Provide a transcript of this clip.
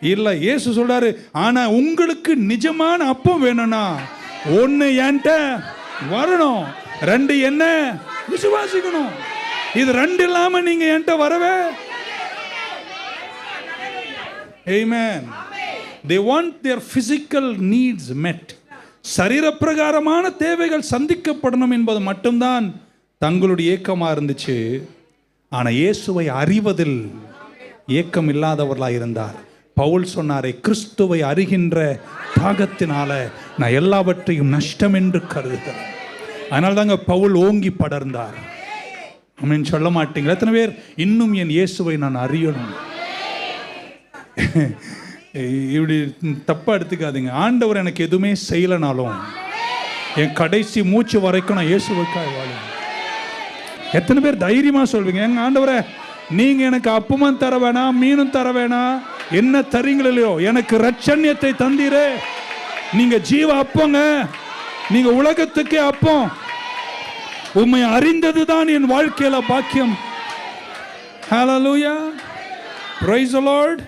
இல்லை இயேசு சொல்றாரு ஆனா உங்களுக்கு நிஜமான அப்பம் வேணும்னா ஒன்று என்கிட்ட வரணும் ரெண்டு என்ன விசுவாசிக்கணும். இது ரெண்டு இல்லாம நீங்க என்கிட்ட வரவே Amen. They want their physical needs met சரீரப்பிரகாரமான தேவைகள் சந்திக்கப்படணும் என்பது மட்டும்தான் தங்களுடைய ஏக்கமாக இருந்துச்சு. ஆனால் இயேசுவை அறிவதில் ஏக்கம் இல்லாதவர்களாக இருந்தார் பவுல் சொன்னாரே கிறிஸ்துவை அறிகின்ற தாகத்தினால நான் எல்லாவற்றையும் நஷ்டம் என்று கருதுகிறேன். அதனால தாங்க பவுல் ஓங்கி படர்ந்தார். அப்படின்னு சொல்ல மாட்டீங்களா? எத்தனை பேர்? இன்னும் என் இயேசுவை நான் அறியணும். இப்படி தப்பா எடுத்துக்காதீங்க. ஆண்டவர் எனக்கு எதுவுமே செய்யலைனாலும் என் கடைசி மூச்சு வரைக்கும் நான் இயேசுவுக்காக வாழும் எத்தனை பேர் தைரியமா சொல்வீங்க? எங்க ஆண்டவரை நீங்க எனக்கு அப்பமும் தர வேணாம் மீனும் தர வேணாம் என்ன தரீங்களோ இல்லையோ எனக்கு ரட்சண்யத்தை தந்தீரே. நீங்க ஜீவ அப்பங்க. நீங்க உலகத்துக்கே அப்போ உண்மை அறிந்ததுதான் என் வாழ்க்கையில பாக்கியம். ஹலோ லூயா பிரைஸ் லார்ட்